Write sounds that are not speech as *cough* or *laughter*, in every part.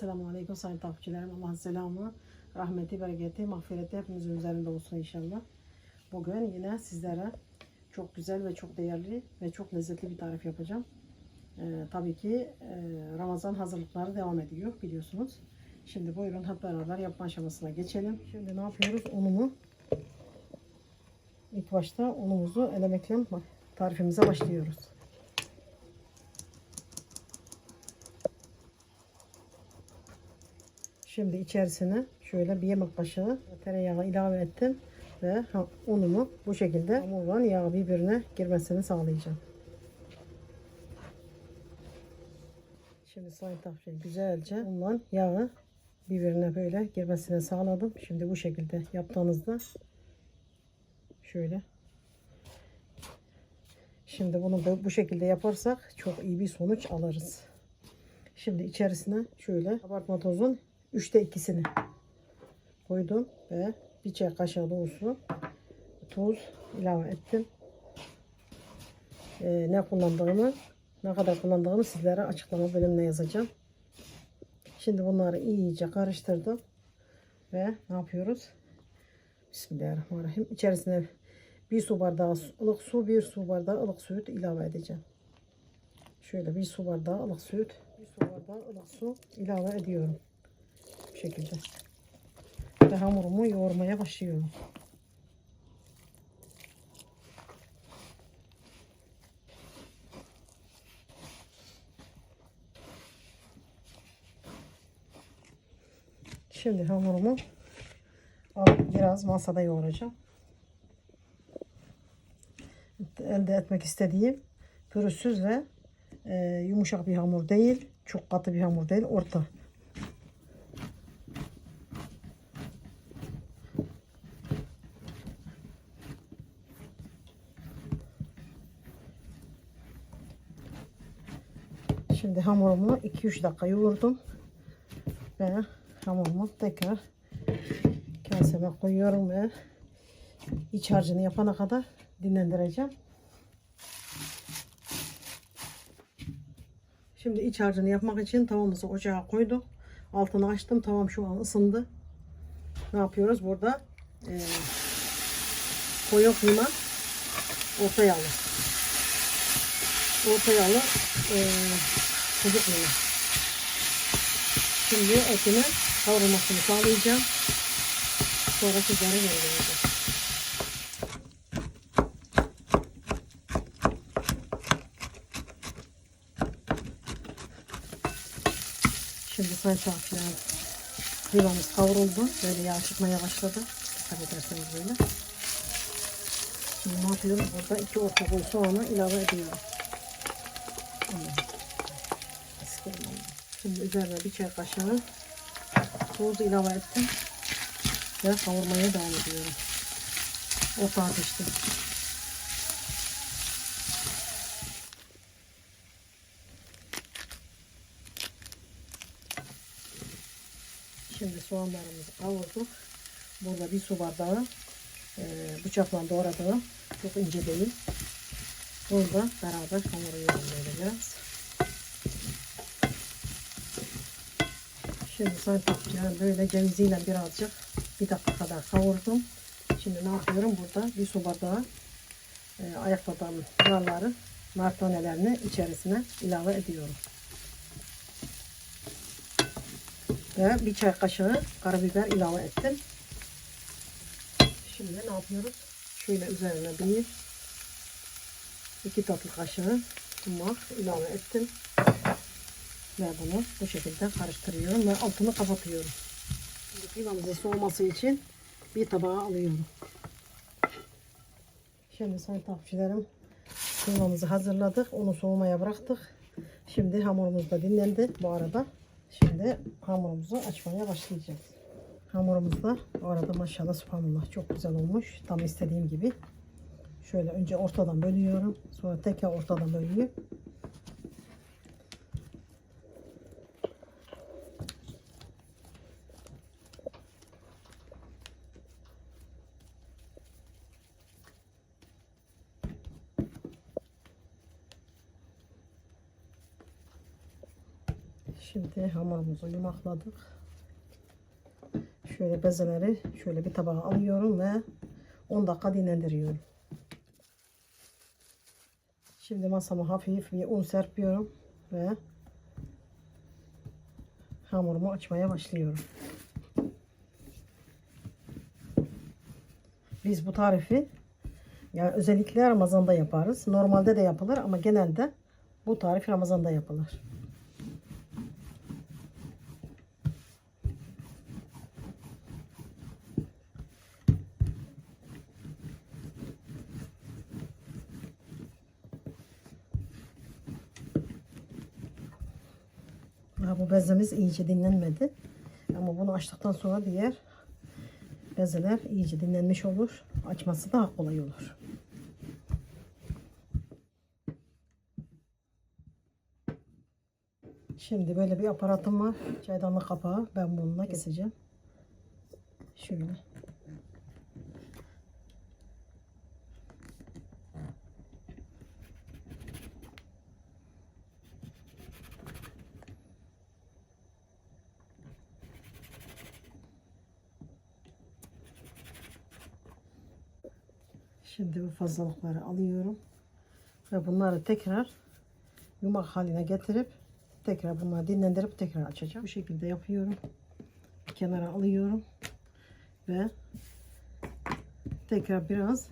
Selamun Aleyküm sayın takipçilerim. Allah'ın selamı, rahmeti, bereketi, mağfireti hepimizin üzerinde olsun inşallah. Bugün yine sizlere çok güzel ve çok değerli ve çok lezzetli bir tarif yapacağım. Ee, tabii ki e, Ramazan hazırlıkları devam ediyor biliyorsunuz. Şimdi buyurun hep beraber yapma aşamasına geçelim. Şimdi ne yapıyoruz? Unumu ilk başta unumuzu elemekle tarifimize başlıyoruz. Şimdi içerisine şöyle bir yemek kaşığı tereyağı ilave ettim ve unumu bu şekilde hamurla yağ birbirine girmesini sağlayacağım. Şimdi sayın takviye güzelce unla yağı birbirine böyle girmesini sağladım. Şimdi bu şekilde yaptığınızda şöyle Şimdi bunu bu- bu şekilde yaparsak çok iyi bir sonuç alırız. Şimdi içerisine şöyle kabartma tozun üçte ikisini koydum ve bir çay kaşığı dolusu tuz ilave ettim. Ee, ne kullandığımı, ne kadar kullandığımı sizlere açıklama bölümüne yazacağım. Şimdi bunları iyice karıştırdım ve ne yapıyoruz? Bismillahirrahmanirrahim. İçerisine bir su bardağı ılık su, bir su bardağı ılık süt ilave edeceğim. Şöyle bir su bardağı ılık süt, bir su bardağı ılık su ilave ediyorum. Şekilde. Ve hamurumu yoğurmaya başlıyorum. Şimdi hamurumu alıp biraz masada yoğuracağım. Elde etmek istediğim pürüzsüz ve e, yumuşak bir hamur değil. Çok katı bir hamur değil. Orta. Şimdi hamurumu 2-3 dakika yoğurdum. Ve hamurumu tekrar kaseme koyuyorum ve iç harcını yapana kadar dinlendireceğim. Şimdi iç harcını yapmak için tavamızı ocağa koyduk. Altını açtım. Tavam şu an ısındı. Ne yapıyoruz? Burada e, koyu kıyma orta yağlı. Orta yağlı e, kuzu kıyma. Şimdi etini kavrulmasını sağlayacağım. Sonra sizlere göndereceğim. Şimdi sayın takipçiler kıymamız kavruldu. Böyle yağ çıkmaya başladı. Dikkat ederseniz böyle. Şimdi ne yapıyoruz? Burada iki orta boy soğanı ilave ediyorum. Allah. Şimdi üzerine bir çay kaşığı tuz ilave ettim. Ve kavurmaya devam ediyorum. Orta ateşte. Şimdi soğanlarımızı kavurduk. Burada bir su bardağı e, bıçakla doğradığım çok ince değil. Burada beraber kavuruyorum böyle biraz. Şimdi takipçilerim böyle ceviziyle birazcık bir dakika kadar kavurdum. Şimdi ne yapıyorum? Burada bir su bardağı e, ayakladığım narları, nar tanelerini içerisine ilave ediyorum. Ve bir çay kaşığı karabiber ilave ettim. Şimdi ne yapıyoruz? Şöyle üzerine bir iki tatlı kaşığı sumak ilave ettim. Ve bunu bu şekilde karıştırıyorum ve altını kapatıyorum. Şimdi kıymamızın soğuması için bir tabağa alıyorum. Şimdi sayın takipçilerim kıymamızı hazırladık. Onu soğumaya bıraktık. Şimdi hamurumuz da dinlendi bu arada. Şimdi hamurumuzu açmaya başlayacağız. Hamurumuz da bu arada maşallah subhanallah çok güzel olmuş. Tam istediğim gibi. Şöyle önce ortadan bölüyorum. Sonra tekrar ortadan bölüyorum. Şimdi hamurumuzu yumakladık. Şöyle bezeleri şöyle bir tabağa alıyorum ve 10 dakika dinlendiriyorum. Şimdi masama hafif bir un serpiyorum ve hamurumu açmaya başlıyorum. Biz bu tarifi yani özellikle Ramazan'da yaparız. Normalde de yapılır ama genelde bu tarif Ramazan'da yapılır. Ha, bu bezemiz iyice dinlenmedi. Ama bunu açtıktan sonra diğer bezeler iyice dinlenmiş olur. Açması daha kolay olur. Şimdi böyle bir aparatım var. Çaydanlık kapağı. Ben bununla keseceğim. Şöyle. Şimdi bu fazlalıkları alıyorum. Ve bunları tekrar yumak haline getirip tekrar bunları dinlendirip tekrar açacağım. Bu şekilde yapıyorum. Bir kenara alıyorum. Ve tekrar biraz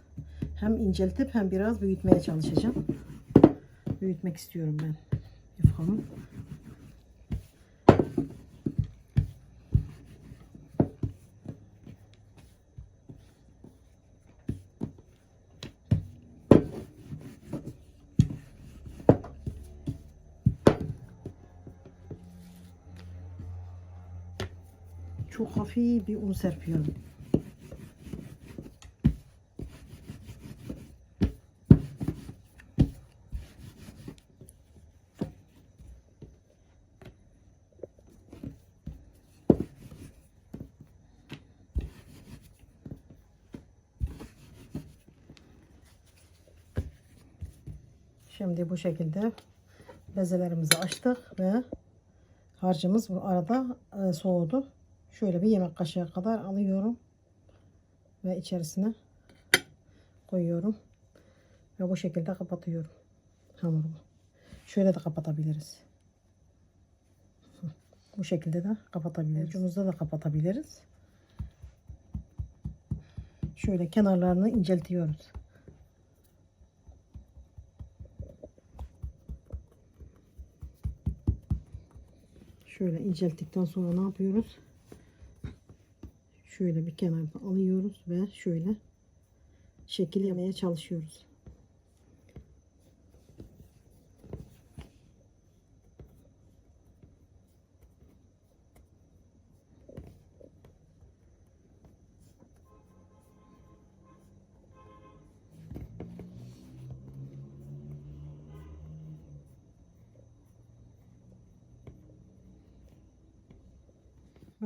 hem inceltip hem biraz büyütmeye çalışacağım. Büyütmek istiyorum ben yufkamı. Çok hafif bir un serpiyorum. Şimdi bu şekilde bezelerimizi açtık ve harcımız bu arada e, soğudu. Şöyle bir yemek kaşığı kadar alıyorum ve içerisine koyuyorum ve bu şekilde kapatıyorum hamurumu. Şöyle de kapatabiliriz. *laughs* Bu şekilde de kapatabiliriz. Ucumuzda da kapatabiliriz. Şöyle kenarlarını inceltiyoruz. Şöyle incelttikten sonra ne yapıyoruz? Şöyle bir kenarda alıyoruz ve şöyle şekil yemeye çalışıyoruz.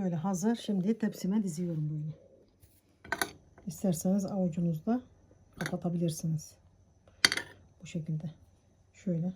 Böyle hazır. Şimdi tepsime diziyorum böyle. İsterseniz avucunuzda kapatabilirsiniz. Bu şekilde. Şöyle.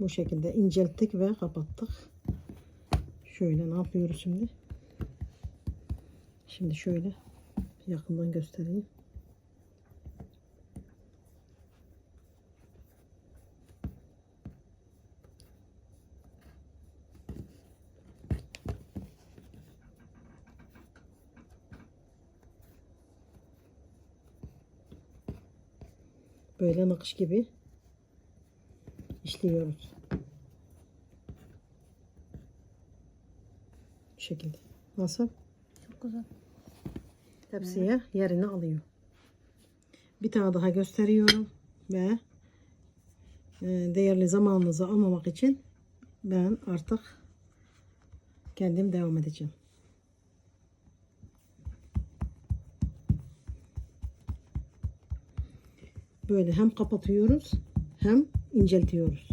Bu şekilde incelttik ve kapattık. Şöyle ne yapıyoruz şimdi? Şimdi şöyle yakından göstereyim. Böyle nakış gibi işliyoruz. Bu şekilde. Nasıl? Çok güzel. Tepsiye yerini alıyor. Bir tane daha gösteriyorum ve e, değerli zamanınızı almamak için ben artık kendim devam edeceğim. Böyle hem kapatıyoruz hem inceltiyoruz.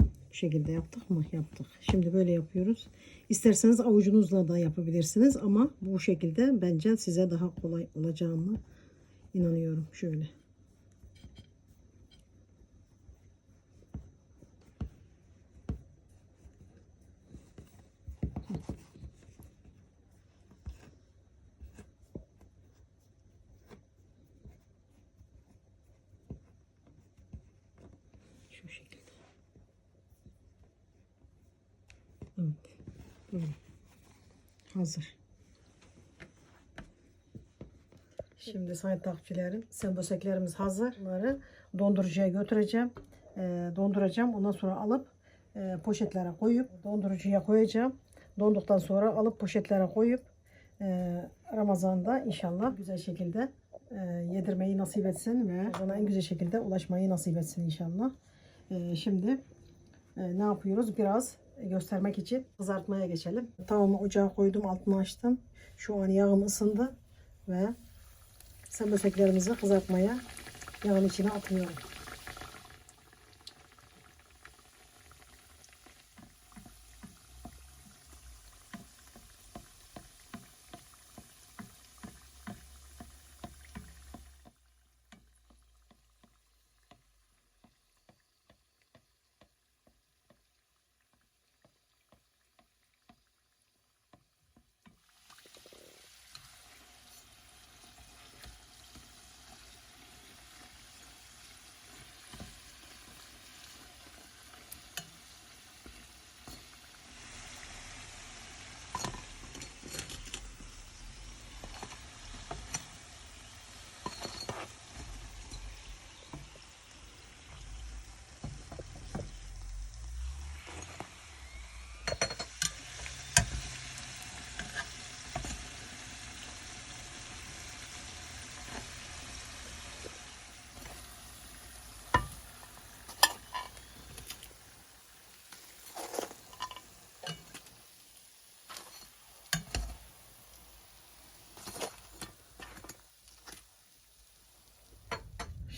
Bu şekilde yaptık mı? Yaptık. Şimdi böyle yapıyoruz. İsterseniz avucunuzla da yapabilirsiniz ama bu şekilde bence size daha kolay olacağını inanıyorum. Şöyle. Şu şekilde. Evet. Böyle. Hazır. Şimdi sayın takipçilerim, semböseklerimiz hazır. Bunları dondurucuya götüreceğim. Ee, donduracağım. Ondan sonra alıp e, poşetlere koyup dondurucuya koyacağım. Donduktan sonra alıp poşetlere koyup e, Ramazan'da inşallah güzel şekilde e, yedirmeyi nasip etsin ve ona en güzel şekilde ulaşmayı nasip etsin inşallah. E, şimdi e, ne yapıyoruz? Biraz göstermek için kızartmaya geçelim. Tavamı ocağa koydum, altını açtım. Şu an yağım ısındı ve semböseklerimizi kızartmaya yağın içine atıyorum.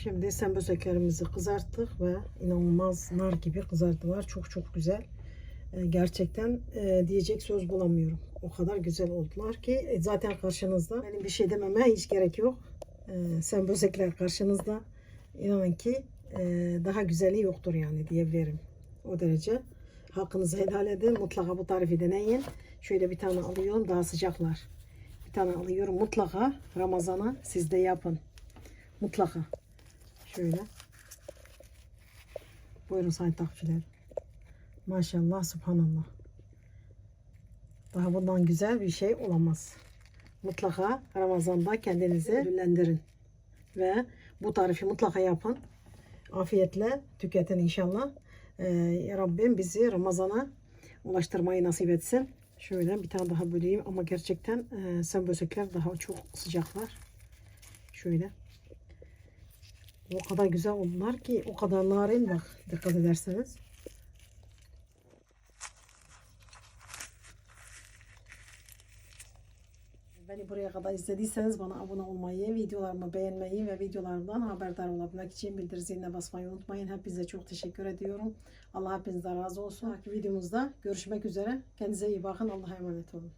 Şimdi semböseklerimizi kızarttık ve inanılmaz nar gibi kızardılar. Çok çok güzel. Ee, gerçekten e, diyecek söz bulamıyorum. O kadar güzel oldular ki e, zaten karşınızda. Benim bir şey dememe hiç gerek yok. Ee, sembösekler karşınızda. İnanın ki e, daha güzeli yoktur yani diyebilirim. O derece. Hakkınızı helal edin. Mutlaka bu tarifi deneyin. Şöyle bir tane alıyorum. Daha sıcaklar. Bir tane alıyorum. Mutlaka Ramazan'a siz de yapın. Mutlaka. Şöyle. Buyurun sayın takipçiler. Maşallah, subhanallah. Daha bundan güzel bir şey olamaz. Mutlaka Ramazan'da kendinizi ödüllendirin. Ve bu tarifi mutlaka yapın. Afiyetle tüketin inşallah. Ee, Rabbim bizi Ramazan'a ulaştırmayı nasip etsin. Şöyle bir tane daha böleyim ama gerçekten e, sembösekler daha çok sıcaklar. Şöyle. O kadar güzel oldular ki o kadar narin bak dikkat ederseniz. Beni buraya kadar izlediyseniz bana abone olmayı, videolarımı beğenmeyi ve videolarımdan haberdar olabilmek için ziline basmayı unutmayın. Hepinize çok teşekkür ediyorum. Allah hepinizden razı olsun. Videomuzda görüşmek üzere. Kendinize iyi bakın. Allah'a emanet olun.